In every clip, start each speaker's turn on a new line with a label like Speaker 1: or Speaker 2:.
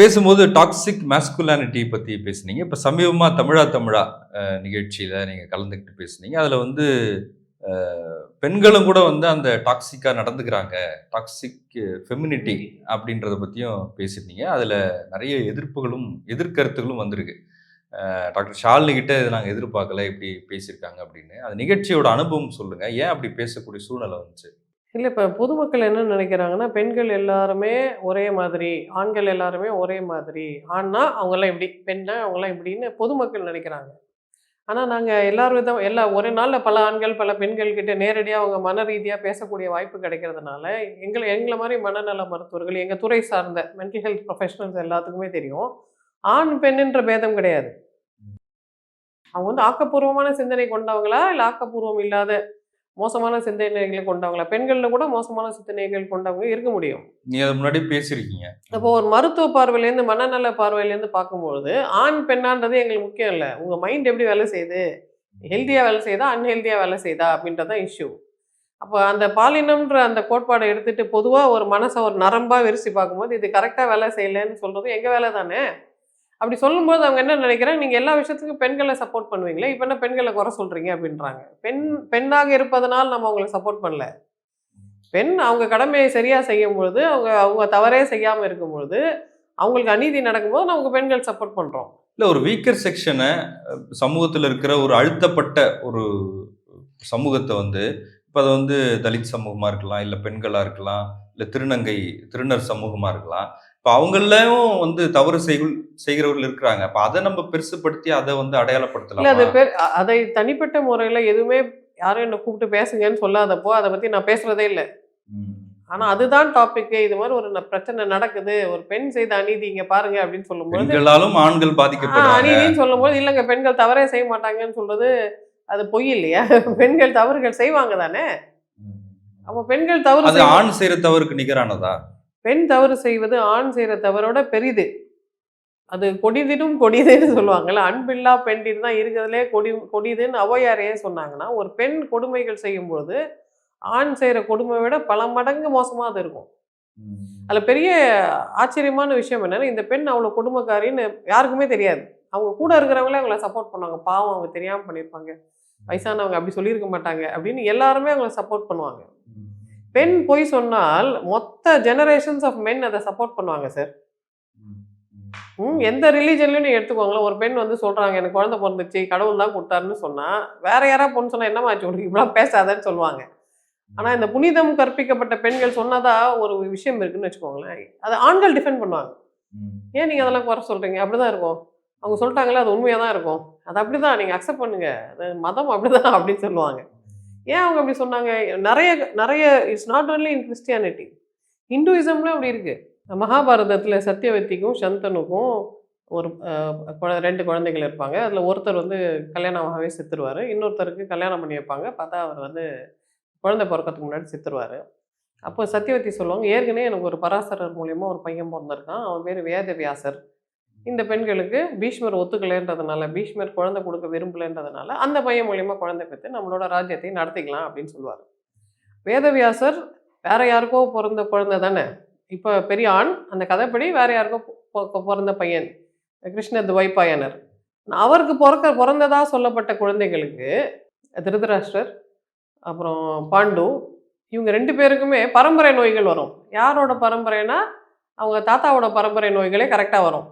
Speaker 1: பேசும்போது toxic masculinity பற்றி பேசுனீங்க. இப்போ சமீபமாக தமிழா தமிழா நிகழ்ச்சியில் நீங்கள் கலந்துக்கிட்டு பேசுனீங்க. அதில் வந்து பெண்களும் கூட வந்து அந்த டாக்ஸிக்காக நடந்துக்கிறாங்க. டாக்ஸிக் ஃபெமினிட்டி அப்படின்றத பற்றியும் பேசியிருந்தீங்க. அதில் நிறைய எதிர்ப்புகளும் எதிர்கருத்துகளும் வந்திருக்கு. டாக்டர் ஷாலினி கிட்ட இதை நாங்கள் எதிர்பார்க்கல இப்படி பேசியிருக்காங்க அப்படின்னு. அந்த நிகழ்ச்சியோட அனுபவம் சொல்லுங்கள் ஏன் அப்படி பேசக்கூடிய சூழ்நிலை வந்துச்சு?
Speaker 2: இல்லை இப்போ பொதுமக்கள் என்ன நினைக்கிறாங்கன்னா பெண்கள் எல்லாருமே ஒரே மாதிரி ஆண்கள் எல்லாருமே ஒரே மாதிரி. ஆண்னா அவங்கெல்லாம் இப்படி பெண்ணா அவங்கெல்லாம் இப்படின்னு பொதுமக்கள் நினைக்கிறாங்க. ஆனால் நாங்கள் எல்லார் விதம் எல்லா ஒரே நாளில் பல ஆண்கள் பல பெண்கள் கிட்ட நேரடியாக அவங்க மன ரீதியாக பேசக்கூடிய வாய்ப்பு கிடைக்கிறதுனால எங்களை எங்களை மாதிரி மனநல மருத்துவர்கள் எங்கள் துறை சார்ந்த மென்டல் ஹெல்த் ப்ரொஃபஷனல்ஸ் எல்லாத்துக்குமே தெரியும். ஆண் பெண்ணுன்ற பேதம் கிடையாது. அவங்க வந்து ஆக்கப்பூர்வமான சிந்தனை கொண்டவங்களா இல்லை ஆக்கப்பூர்வம் இல்லாத மோசமான சிந்தனைகளை கொண்டவங்களா? பெண்களில் கூட மோசமான சிந்தனைகள் கொண்டவங்க இருக்க முடியும்.
Speaker 1: நீங்க அது முன்னாடி பேசியிருக்கீங்க.
Speaker 2: அப்போ ஒரு மருத்துவ பார்வையிலேருந்து மனநல பார்வையிலேருந்து பார்க்கும்பொழுது ஆண் பெண்ணான்றது எங்களுக்கு முக்கியம் இல்லை. உங்கள் மைண்ட் எப்படி வேலை செய்யுது? ஹெல்த்தியாக வேலை செய்யுதா? அன்ஹெல்த்தியாக வேலை செய்யுதா? அப்படின்றது தான் இஷ்யூ அப்போ அந்த பாலினம்ன்ற அந்த கோட்பாடை எடுத்துட்டு பொதுவாக ஒரு மனசை ஒரு நரம்பாக விரிச்சு பார்க்கும்போது இது கரெக்டாக வேலை செய்யலைன்னு சொல்கிறது எங்கள் வேலை தானே? அப்படி சொல்லும்போது அவங்க என்ன நினைக்கிறாங்க நீங்கள் எல்லா விஷயத்துக்கும் பெண்களை சப்போர்ட் பண்ணுவீங்களே இப்போ என்ன பெண்களை குறை சொல்கிறீங்க அப்படின்றாங்க. பெண் பெண்ணாக இருப்பதனால் நம்ம அவங்களை சப்போர்ட் பண்ணல. பெண் அவங்க கடமையை சரியாக செய்யும் பொழுது அவங்க அவங்க தவறே செய்யாமல் இருக்கும் பொழுது அவங்களுக்கு அநீதி நடக்கும்போது நமக்கு பெண்கள் சப்போர்ட் பண்ணுறோம்
Speaker 1: இல்லை ஒரு வீக்கர் செக்ஷனை சமூகத்தில் இருக்கிற ஒரு அழுத்தப்பட்ட ஒரு சமூகத்தை வந்து இப்போ அது வந்து தலித் சமூகமாக இருக்கலாம் இல்லை பெண்களாக இருக்கலாம் இல்லை திருநங்கை திருநர் சமூகமாக இருக்கலாம் இப்போ அவங்களயும் வந்து தவறு செய் செய்கிறவர்கள் இருக்கிறாங்க. அப்போ அதை நம்ம பெருசுப்படுத்தி அதை வந்து
Speaker 2: இல்லை அது
Speaker 1: அடையாளப்படுத்தலாம்
Speaker 2: பேர் அதை தனிப்பட்ட முறையில் எதுவுமே யாரும் என்னை கூப்பிட்டு பேசுங்கன்னு சொல்லாதப்போ அதை பற்றி நான் பேசுகிறதே இல்லை. ஆனால் அதுதான் டாபிக்கு இது மாதிரி ஒரு பிரச்சனை நடக்குது. ஒரு பெண் செய்த அநீதி இங்கே பாருங்க அப்படின்னு சொல்லும்போது
Speaker 1: பெண்களாலும் ஆண்கள்
Speaker 2: ஆ,
Speaker 1: பாதிக்கப்படுறாங்க
Speaker 2: அநீதின்னு சொல்லும்போது இல்லைங்க பெண்கள் தவறே செய்ய மாட்டாங்கன்னு சொல்றது அது பொய் இல்லையா? பெண்கள் தவறுகள் செய்வாங்க தானே? அப்போ பெண்கள் தவறு
Speaker 1: ஆண் செய்யற தவறுக்கு நிகரானதா?
Speaker 2: பெண் தவறு செய்வது ஆண் செய்கிற தவறோட பெரிது. அது கொடிதினும் கொடிதுன்னு சொல்லுவாங்கல்ல அன்பில்லா பெண்டின் தான் இருக்கிறதுலே கொடி கொடிதுன்னு ஔவையாரையே சொன்னாங்கன்னா ஒரு பெண் கொடுமைகள் செய்யும்போது ஆண் செய்கிற கொடுமை விட பல மடங்கு மோசமாக அது இருக்கும் அதில் பெரிய ஆச்சரியமான விஷயம் என்னன்னா இந்த பெண் அவ்வளோ கொடுமைக்காரின்னு யாருக்குமே தெரியாது. அவங்க கூட இருக்கிறவங்களே அவங்கள சப்போர்ட் பண்ணுவாங்க. பாவம் அவங்க தெரியாமல் பண்ணியிருப்பாங்க வயசானவங்க அப்படி சொல்லியிருக்க மாட்டாங்க அப்படின்னு எல்லாருமே அவங்கள சப்போர்ட் பண்ணுவாங்க. பெண் பொய் சொன்னால் மொத்த ஜெனரேஷன்ஸ் ஆஃப் மென் அதை சப்போர்ட் பண்ணுவாங்க சார் ம் எந்த ரிலீஜன்லையும் நீங்கள் எடுத்துக்கோங்களேன். ஒரு பெண் வந்து சொல்கிறாங்க எனக்கு குழந்தை பிறந்துச்சு கடவுள் தான் கொடுத்தாருன்னு சொன்னால் வேற யாராவது பொண்ணு சொன்னால் என்னமா ஆச்சு உனக்கு? இப்படிலாம் பேசாதன்னு சொல்லுவாங்க. ஆனால் இந்த புனிதம் கற்பிக்கப்பட்ட பெண்கள் சொன்னதா ஒரு விஷயம் இருக்குன்னு வச்சுக்கோங்களேன். அது ஆண்கள் டிஃபெண்ட் பண்ணுவாங்க. ஏன் நீங்கள் அதெல்லாம் குறை சொல்கிறீங்க அப்படி தான் இருக்கும். அவங்க சொல்லிட்டாங்களே அது உண்மையாக தான் இருக்கும். அது அப்படி தான் நீங்கள் அக்செப்ட் பண்ணுங்க. அது மதம் அப்படி தான் அப்படின்னு சொல்லுவாங்க. ஏன் அவங்க அப்படி சொன்னாங்க? நிறைய நிறைய it's not only in Christianity ஹிந்துவிசம்ல அப்படி இருக்கு. மகாபாரதத்தில் சத்தியவதிக்கும் சந்தனுக்கும் ஒரு குழ- ரெண்டு குழந்தைகள் இருப்பாங்க. அதில் ஒருத்தர் வந்து கல்யாணமாகவே செத்துருவார். இன்னொருத்தருக்கு கல்யாணம் பண்ணி வைப்பாங்க. பார்த்தா அவர் வந்து குழந்தை பிறக்கறதுக்கு முன்னாடி செத்துருவார். அப்போ சத்தியவதி சொல்லுவாங்க ஏற்கனவே எனக்கு ஒரு பராசரர் மூலியமாக ஒரு பையன் பிறந்திருக்கான். அவன் பேர் வேதவியாசர். இந்த பெண்களுக்கு பீஷ்மர் ஒத்துக்கலைன்றதுனால பீஷ்மர் குழந்தை கொடுக்க விரும்பலைன்றதுனால அந்த பையன் மூலியமாக குழந்தை பெற்று நம்மளோட ராஜ்யத்தை நடத்திக்கலாம் அப்படின்னு சொல்லுவார். வேதவியாசர் வேற யாருக்கோ பிறந்த குழந்தை தானே? இப்போ பெரிய ஆண் அந்த கதைப்படி வேற யாருக்கோ பிறந்த பையன் கிருஷ்ண துவைப்பாயனர். அவருக்கு பிறக்க பிறந்ததாக சொல்லப்பட்ட குழந்தைகளுக்கு திருதராஷ்டர் அப்புறம் பாண்டு இவங்க ரெண்டு பேருக்குமே பரம்பரை நோய்கள் வரும். யாரோட பரம்பரைனா அவங்க தாத்தாவோட பரம்பரை நோய்களே கரெக்டாக வரும்.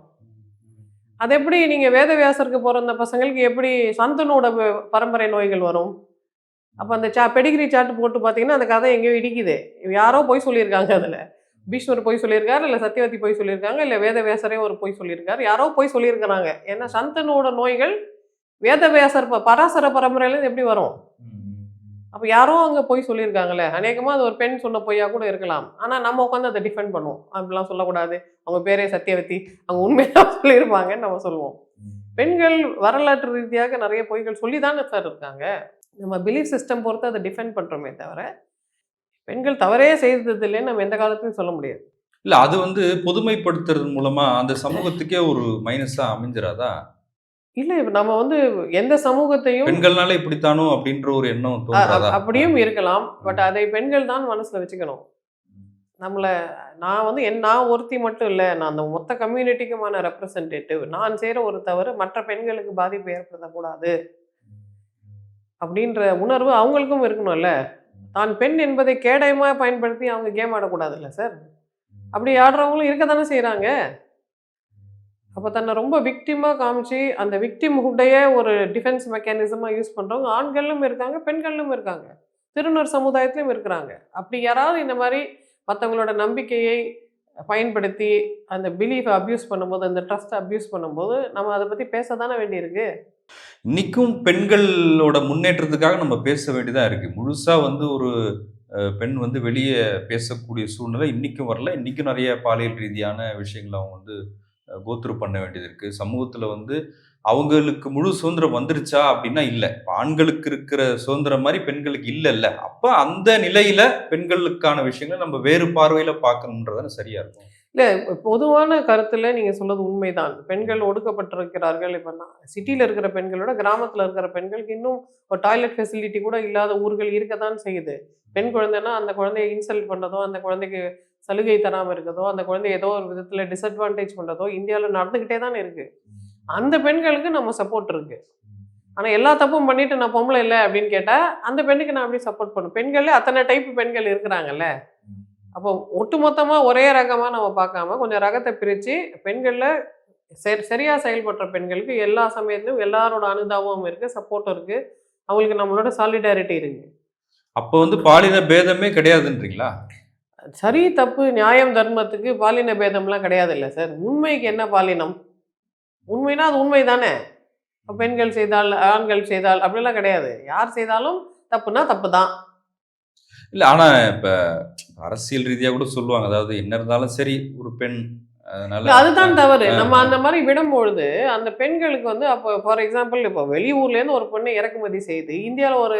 Speaker 2: அது எப்படி நீங்கள் வேதவியாசருக்கு பிறந்த பசங்களுக்கு எப்படி சந்தனோட ப- பரம்பரை நோய்கள் வரும்? அப்போ அந்த சா பெடிகிரி சார்ட் போட்டு பார்த்தீங்கன்னா அந்த கதை எங்கேயோ இடிக்குது. யாரோ போய் சொல்லியிருக்காங்க அதில். பீஷ்மர் போய் சொல்லியிருக்காரு இல்லை சத்தியவதி போய் சொல்லியிருக்காங்க இல்லை வேதவியாசரே ஒரு போய் சொல்லியிருக்காரு. யாரோ போய் சொல்லியிருக்கிறாங்க. ஏன்னா சந்தனோட நோய்கள் வேதவியாசர் ப- பராசர பரம்பரையிலேருந்து எப்படி வரும்? அப்போ யாரோ அங்கே போய் சொல்லியிருக்காங்களே. அநேகமாக அது ஒரு பெண் சொன்ன பொய்யா கூட இருக்கலாம். ஆனால் நம்ம உட்காந்து அதை டிஃபெண்ட் பண்ணுவோம். அப்படிலாம் சொல்லக்கூடாது. அவங்க பேரே சத்தியவதி. அவங்க உண்மையாக சொல்லியிருப்பாங்கன்னு நம்ம சொல்லுவோம். பெண்கள் வரலாற்று ரீதியாக நிறைய பொய்கள் சொல்லி தானே சார் இருக்காங்க. நம்ம பிலீஃப் சிஸ்டம் பொறுத்து அதை டிஃபெண்ட் பண்ணுறோமே தவிர பெண்கள் தவறே செய்தது இல்லைன்னு நம்ம எந்த காலத்துலையும் சொல்ல முடியாது.
Speaker 1: இல்ல அது வந்து பொதுமைப்படுத்துறது மூலமா அந்த சமூகத்துக்கே ஒரு மைனஸா அமைஞ்சிராதா?
Speaker 2: இல்லை இப்போ நம்ம வந்து எந்த சமூகத்தையும்
Speaker 1: பெண்கள்னால இப்படித்தானோ அப்படின்ற ஒரு எண்ணம்
Speaker 2: அப்படியும் இருக்கலாம். பட் அதை பெண்கள் தான் மனசுல வச்சுக்கணும். நம்மளை நான் வந்து என் நான் ஒருத்தி மட்டும் இல்லை நான் அந்த மொத்த கம்யூனிட்டிக்குமான ரெப்ரசன்டேட்டிவ் நான் செய்கிற ஒரு தவறு மற்ற பெண்களுக்கு பாதிப்பு ஏற்படுத்தக்கூடாது அப்படின்ற உணர்வு அவங்களுக்கும் இருக்கணும்ல. தான் பெண் என்பதை கேடயமாக பயன்படுத்தி அவங்க கேம் ஆடக்கூடாதுல்ல சார்? அப்படி ஆடுறவங்களும் இருக்க தானே செய்கிறாங்க அப்போ தன்னை ரொம்ப விக்டிமாக காமிச்சு அந்த விக்டிம் ஒரு டிஃபென்ஸ் மெக்கானிசமாக யூஸ் பண்ணுறவங்க ஆண்களும் இருக்காங்க பெண்களும் இருக்காங்க. திருநூர் சமுதாயத்திலும் இருக்கிறாங்க. அப்படி யாராவது இந்த மாதிரி மற்றவங்களோட நம்பிக்கையை பயன்படுத்தி அந்த பிலீஃபை அப்யூஸ் பண்ணும்போது அந்த ட்ரஸ்ட்டை அப்யூஸ் பண்ணும்போது நம்ம அதை பற்றி பேச தானே வேண்டியிருக்கு?
Speaker 1: இன்றைக்கும் பெண்களோட முன்னேற்றத்துக்காக நம்ம பேச வேண்டியதாக இருக்குது முழுசாக வந்து ஒரு பெண் வந்து வெளியே பேசக்கூடிய சூழ்நிலை இன்றைக்கும் வரல. இன்றைக்கும் நிறைய பாலியல் ரீதியான விஷயங்களை அவங்க வந்து கோத்ரூ பண்ண வேண்டியது இருக்குது சமூகத்தில் வந்து அவங்களுக்கு முழு சுதந்திரம் வந்துருச்சா அப்படின்னா இல்லை. இப்போ ஆண்களுக்கு இருக்கிற சுதந்திரம் மாதிரி பெண்களுக்கு இல்லைல்ல. அப்போ அந்த நிலையில் பெண்களுக்கான விஷயங்களை நம்ம வேறு பார்வையில் பார்க்கணுன்றதான சரியாக இருக்கும்?
Speaker 2: இல்லை பொதுவான கருத்தில் நீங்கள் சொன்னது உண்மைதான். பெண்கள் ஒடுக்கப்பட்டிருக்கிறார்கள். இப்போ நான் சிட்டியில் இருக்கிற பெண்களோட கிராமத்தில் இருக்கிற பெண்களுக்கு இன்னும் ஒரு டாய்லெட் ஃபெசிலிட்டி கூட இல்லாத ஊர்கள் இருக்க தான் செய்யுது. பெண் குழந்தைன்னா அந்த குழந்தைய இன்சல்ட் பண்ணதோ அந்த குழந்தைக்கு சலுகை தராமல் இருக்கதோ அந்த குழந்தைய ஏதோ ஒரு விதத்தில் டிஸ்அட்வான்டேஜ் பண்ணுறதோ இந்தியாவில் நடந்துக்கிட்டே தான் இருக்குது அந்த பெண்களுக்கு நம்ம சப்போர்ட் இருக்குது ஆனால் எல்லா தப்பும் பண்ணிட்டு நான் பொம்பளை இல்லை அப்படின்னு கேட்டால் அந்த பெண்ணுக்கு நான் அப்படி சப்போர்ட் பண்ணும்? பெண்களே அத்தனை டைப் பெண்கள் இருக்கிறாங்கல்ல. அப்போ ஒட்டுமொத்தமாக ஒரே ரகமாக நம்ம பார்க்காம கொஞ்சம் ரகத்தை பிரித்து பெண்களில் சரி சரியாக செயல்படுற பெண்களுக்கு எல்லா சமயத்திலும் எல்லாரோட அனுதாபமும் இருக்குது சப்போர்ட்டும் இருக்குது அவங்களுக்கு நம்மளோட சாலிடாரிட்டி இருக்குது
Speaker 1: அப்போ வந்து பாலின பேதமே கிடையாதுன்றீங்களா?
Speaker 2: சரி தப்பு நியாயம் தர்மத்துக்கு பாலின பேதம்லாம் கிடையாது இல்லை சார். உண்மைக்கு என்ன பாலினம்? உண்மைனா அது உண்மை தானே? பெண்கள் செய்தால் ஆண்கள் செய்தால் அப்படிலாம் கிடையாது. யார் செய்தாலும் தப்புனா தப்பு தான்.
Speaker 1: இல்ல ஆனா இப்ப அரசியல் ரீதியா கூட சொல்லுவாங்க. அதாவது என்ன இருந்தாலும் சரி ஒரு பெண் அதனால
Speaker 2: அதுதான் தவறு. நம்ம. அந்த மாதிரி விடும்பொழுது அந்த பெண்களுக்கு வந்து அப்போ ஃபார் எக்ஸாம்பிள் இப்போ வெளியூர்லேருந்து ஒரு பொண்ணை இறக்குமதி செய்து இந்தியாவில் ஒரு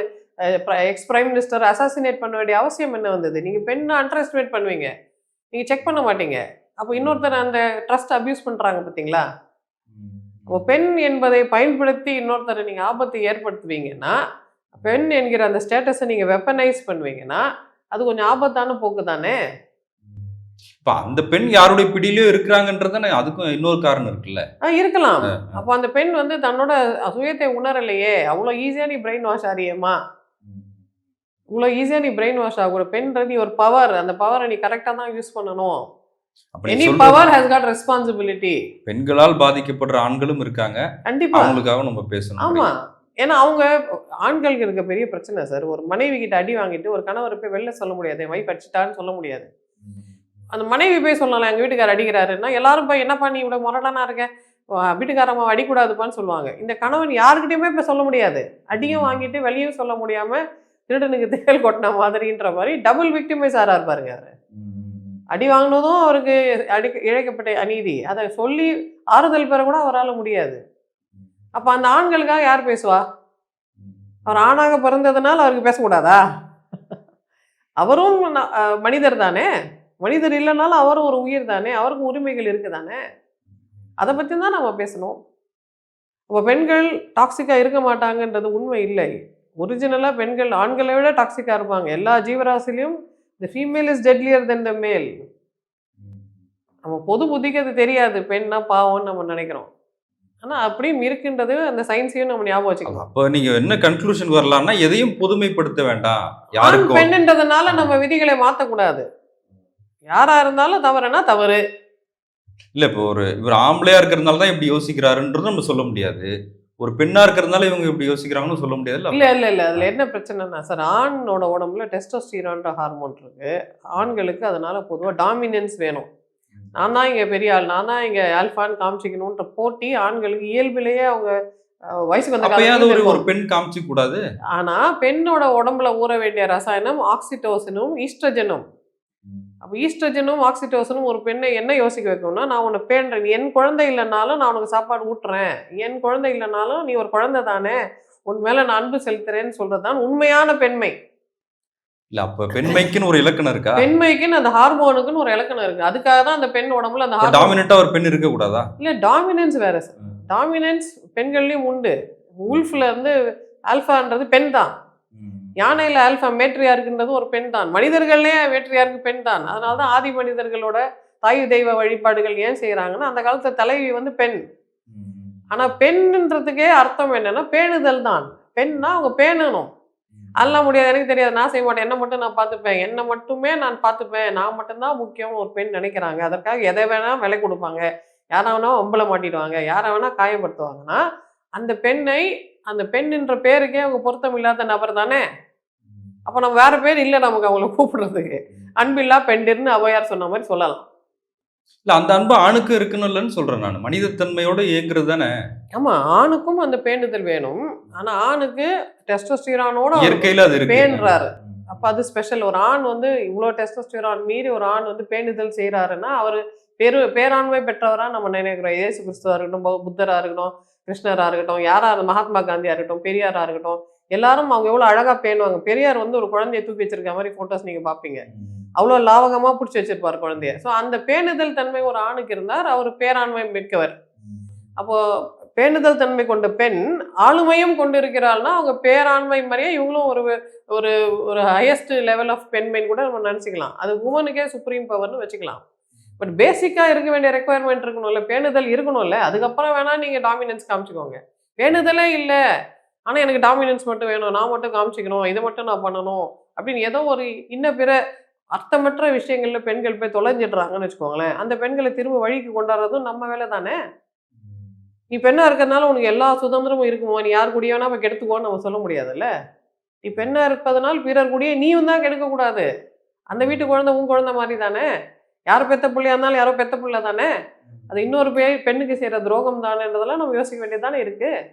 Speaker 2: எக்ஸ் பிரைம் மினிஸ்டர் அசாசினேட் பண்ண வேண்டிய அவசியம் என்ன வந்தது? நீங்கள் பெண்ணை அண்டர் எஸ்டிமேட் பண்ணுவீங்க. நீங்கள் செக் பண்ண மாட்டீங்க. அப்போ இன்னொருத்தர் அந்த ட்ரஸ்ட் அபியூஸ் பண்ணுறாங்க பார்த்தீங்களா அப்போ பெண் என்பதை பயன்படுத்தி இன்னொருத்தரை நீங்கள் ஆபத்தை ஏற்படுத்துவீங்கன்னா பெண் என்கிற அந்த ஸ்டேட்டஸை நீங்கள் வெப்பனைஸ் பண்ணுவீங்கன்னா அது கொஞ்சம் ஆபத்தான போக்கு தானே?
Speaker 1: இப்ப அந்த பெண் யாருடைய பிடியிலயோ இருக்கிறாங்கன்றதானே அதுக்கும் இன்னொரு காரணம் இருக்குல்ல?
Speaker 2: இருக்கலாம். அப்போ அந்த பெண் வந்து தன்னோட சுயத்தை உணரலையே. அவ்வளோ ஈஸியாக நீ பிரெயின் வாஷ் ஆறியேம்மா? இவ்வளோ ஈஸியாக நீ பிரெயின் வாஷ் ஆகக்கூட பெண்றது ஒரு பவர் அந்த பவரை நீ கரெக்டாக தான் யூஸ் பண்ணணும். Any power has got responsibility
Speaker 1: பெண்களால் பாதிக்கப்படுற ஆண்களும் இருக்காங்க.
Speaker 2: கண்டிப்பா.
Speaker 1: அவங்களுக்காக நம்ம பேசணும்.
Speaker 2: ஆமா. ஏன்னா அவங்க ஆண்களுக்கு இருக்க பெரிய பிரச்சனை சார் ஒரு மனைவி கிட்ட அடி வாங்கிட்டு ஒரு கணவர் போய் வெளில சொல்ல முடியாது. என் வைஃப் அடிச்சிட்டான்னு சொல்ல முடியாது. அந்த மனைவி போய் சொல்லலாம். எங்க வீட்டுக்காரர் அடிக்கிறாருன்னா எல்லாரும் போய் என்னப்பா நீ இவ்வளவு முரடானா இருக்க? வீட்டுக்காரம்மா அடிக்கூடாதுப்பான்னு சொல்லுவாங்க. இந்த கணவன் யாருக்கிட்டயுமே போய் சொல்ல முடியாது. அடியும் வாங்கிட்டு வெளியும் சொல்ல முடியாம திருடனுக்கு தேல் கொட்டின மாதிரின்ற மாதிரி டபுள் விக்டிமைஸ் ஆறா இருப்பாருங்க அவரு. அடி வாங்கினதும் அவருக்கு அடி இழைக்கப்பட்ட அநீதி. அதை சொல்லி ஆறுதல் பெற கூட அவரால் முடியாது. அப்போ அந்த ஆண்களுக்காக யார் பேசுவா? அவர் ஆணாக பிறந்ததுனால அவருக்கு பேசக்கூடாதா அவரும் மனிதர் தானே? மனிதர் இல்லைனாலும் அவரும் ஒரு உயிர் தானே? அவருக்கும் உரிமைகள் இருக்கு தானே? அதை பற்றி தான் நம்ம பேசணும். அப்போ பெண்கள் டாக்ஸிக்காக இருக்க மாட்டாங்கன்றது உண்மை இல்லை. ஒரிஜினலாக பெண்கள் ஆண்களை விட டாக்ஸிக்காக இருப்பாங்க. எல்லா ஜீவராசிலையும் the female is deadlier than the male நம்ம பொது புத்திக்கு அது தெரியாது. பெண்ணா பாவம்னு நம்ம நினைக்கிறோம். ஆனால் அப்படியும் இருக்குன்றது அந்த சயின்ஸையும் நம்ம ஞாபகம் வச்சுக்கணும்.
Speaker 1: அப்ப நீங்க என்ன கன்க்ளூஷன் வரலாம்னா எதையும் பொதுமைப்படுத்த வேண்டாம். யாருக்கும்.
Speaker 2: பெண்ணுன்றதுனால நம்ம விதிகளை மாற்றக்கூடாது யாரா இருந்தாலும் தவறுனா தவறு.
Speaker 1: இல்ல இப்போ ஒரு இவர் ஆம்பளையா இருக்கிறதுனால தான் இப்படி யோசிக்கிறாருன்றது நம்ம சொல்ல முடியாது. ஒரு பெண்ணா இருக்கிறதுனால இவங்க இப்படி யோசிக்கிறாங்கன்னு சொல்ல முடியாது
Speaker 2: இல்ல? இல்ல இல்ல அதுல என்ன பிரச்சனைனா சார் ஆணோட உடம்புல டெஸ்டோஸ்டீரான்ற ஹார்மோன் இருக்கு. ஆண்களுக்கு அதனால பொதுவா டாமினன்ஸ் வேணும். நான் தான் இங்க பெரிய ஆள். நான் தான் இங்க ஆல்ஃபான்னு காமிச்சிக்கணுன்ற போட்டி ஆண்களுக்கு இயல்பிலேயே அவங்க வயசுக்கு வந்த
Speaker 1: ஒரு. பெண் காமிச்சு கூடாது
Speaker 2: ஆனா பெண்ணோட உடம்புல ஊற வேண்டிய ரசாயனம் ஆக்சிடோசனும் ஈஸ்ட்ரஜனும் அப்போ ஈஸ்ட்ரஜனும் ஆக்சிடோசனும் ஒரு பெண்ணை என்ன யோசிக்க வைக்கும்னா நான் உன்னை பேன்றேன் என் குழந்தை இல்லைனாலும் நான் உனக்கு சாப்பாடு ஊட்டுறேன். என் குழந்தை இல்லைனாலும் நீ ஒரு குழந்தை தானே. உன் மேல நான் அன்பு செலுத்துறேன்னு சொல்றதுதான் உண்மையான பெண்மை.
Speaker 1: இல்ல அப்ப பெண்மைக்குன்னு ஒரு இலக்கணம் இருக்கா?
Speaker 2: பெண்மைக்குன்னு அந்த ஹார்மோனுக்குன்னு ஒரு இலக்கணம் இருக்கு. அதுக்காக தான் அந்த பெண் உடம்புல அந்த
Speaker 1: டாமினண்டா ஒரு பெண் இருக்க கூடாதா?
Speaker 2: இல்ல டாமினன்ஸ் வேற சார். டாமினன்ஸ் பெண்கள்லயும் உண்டு. உல்ஃப்ல இருந்து ஆல்ஃபான்றது பெண் தான். யானையில் ஆல்ஃபா மேட்ரியார்க்குன்றது ஒரு பெண் தான். மனிதர்கள்லேயே வேட்ரியாருக்கு பெண் தான். அதனால தான் ஆதி மனிதர்களோட தாய் தெய்வ வழிபாடுகள் ஏன் செய்கிறாங்கன்னா அந்த காலத்து தலைவி வந்து பெண். ஆனால் பெண்ன்றதுக்கே அர்த்தம் என்னன்னா பேணுதல் தான். பெண்ணா அவங்க பேணணும். அதெல்லாம் முடியாது. எனக்கு தெரியாது. நான் செய்ய மாட்டேன். என்ன மட்டும் நான் பார்த்துப்பேன். என்னை மட்டுமே நான் பார்த்துப்பேன். நான் மட்டும்தான் முக்கியம் ஒரு பெண் நினைக்கிறாங்க. அதற்காக எதை வேணா விலை கொடுப்பாங்க. யாரை வேணா ஒம்பளை மாட்டிடுவாங்க. யாரை வேணா காயப்படுத்துவாங்கன்னா அந்த பெண்ணை அந்த பெண்ணுன்ற பேருக்கே அவங்க பொருத்தம் இல்லாத நபர் தானே? அப்போ நம்ம வேற பேர் இல்லை நமக்கு அவங்கள கூப்பிடுறதுக்கு. அன்பில்லா பெண்டிர்னு அவையார் சொன்ன மாதிரி சொல்லலாம்.
Speaker 1: இல்ல அந்த அன்பு ஆணுக்கு இருக்கணும்லன்னு சொல்றேன் நான். மனிதத்தன்மையோட இயங்குறது தானே?
Speaker 2: ஆமா ஆணுக்கும் அந்த பேணுதல் வேணும். ஆனா ஆணுக்கு டெஸ்டோஸ்டிரானோட
Speaker 1: இயற்கையில அது
Speaker 2: பேணுறாரு. அப்ப அது ஸ்பெஷல் ஒரு ஆண் வந்து இவ்வளோ டெஸ்டோஸ்டிரான் மீறி ஒரு ஆண் வந்து பேணுதல் செய்றாருன்னா அவர் பெரு பேராண்மை பெற்றவரா நம்ம நினைக்கிறோம். இயேசு கிறிஸ்துவா இருக்கட்டும் பௌ- புத்தரா இருக்கட்டும் கிருஷ்ணரா இருக்கட்டும் யாரா இரு- மகாத்மா காந்தியா இருக்கட்டும் பெரியாரா இருக்கட்டும் எல்லாரும் அவங்க எவ்வளவு அழகா பேணுவாங்க. பெரியார் வந்து ஒரு குழந்தைய தூக்கி வச்சிருக்க மாதிரி போட்டோஸ் நீங்க பாப்பீங்க. அவ்வளோ லாவகமா பிடிச்சி வச்சிருப்பார் குழந்தைய. ஸோ அந்த பேணுதல் தன்மை ஒரு ஆணுக்கு இருந்தார். அவர் பேராண்மை மிக்கவர். அப்போ பேணுதல் தன்மை கொண்ட பெண் ஆளுமையும் கொண்டிருக்கிறாள்னா அவங்க பேராண்மை மாதிரியே இவங்களும் ஒரு ஒரு ஒரு ஹையஸ்ட் லெவல் ஆஃப் பெண்மைன்னு கூட நம்ம நினச்சிக்கலாம். அது உமனுக்கே சுப்ரீம் பவர்னு வச்சுக்கலாம். பட் பேசிக்காக இருக்க வேண்டிய ரெக்குவயர்மெண்ட் இருக்கணும்ல. பேணுதல் இருக்கணும்ல. அதுக்கப்புறம் வேணா நீங்கள் டாமினன்ஸ் காமிச்சுக்கோங்க. பேணுதலே இல்லை. ஆனால் எனக்கு டாமினன்ஸ் மட்டும் வேணும். நான் மட்டும் காமிச்சிக்கணும். இதை மட்டும் நான் பண்ணணும். அப்படின்னு ஏதோ ஒரு இன்ன பிற அர்த்தமற்ற விஷயங்களில் பெண்கள் போய் தொலைஞ்சிடுறாங்கன்னு வச்சுக்கோங்களேன். அந்த பெண்களை திரும்ப வழிக்கு கொண்டாடுறதும் நம்ம வேலை தானே? நீ பெண்ணாக இருக்கிறதுனால உனக்கு எல்லா சுதந்திரமும் இருக்குமோ? நீ யார் கூடயே நம்ம போய் கெடுத்துக்கோன்னு நம்ம சொல்ல முடியாதுல்ல? நீ பெண்ணாக இருப்பதனால் பிறர் கூடயே நீயும் தான் கெடுக்கக்கூடாது. அந்த வீட்டு குழந்தை உன் குழந்தை மாதிரி தானே? யார் பெத்த பிள்ளையா இருந்தாலும் யாரோ பெத்த பிள்ளை தானே? அது இன்னொரு பே பெண்ணுக்கு செய்கிற துரோகம் தானேன்றதெல்லாம் நம்ம யோசிக்க வேண்டியது தானே இருக்குது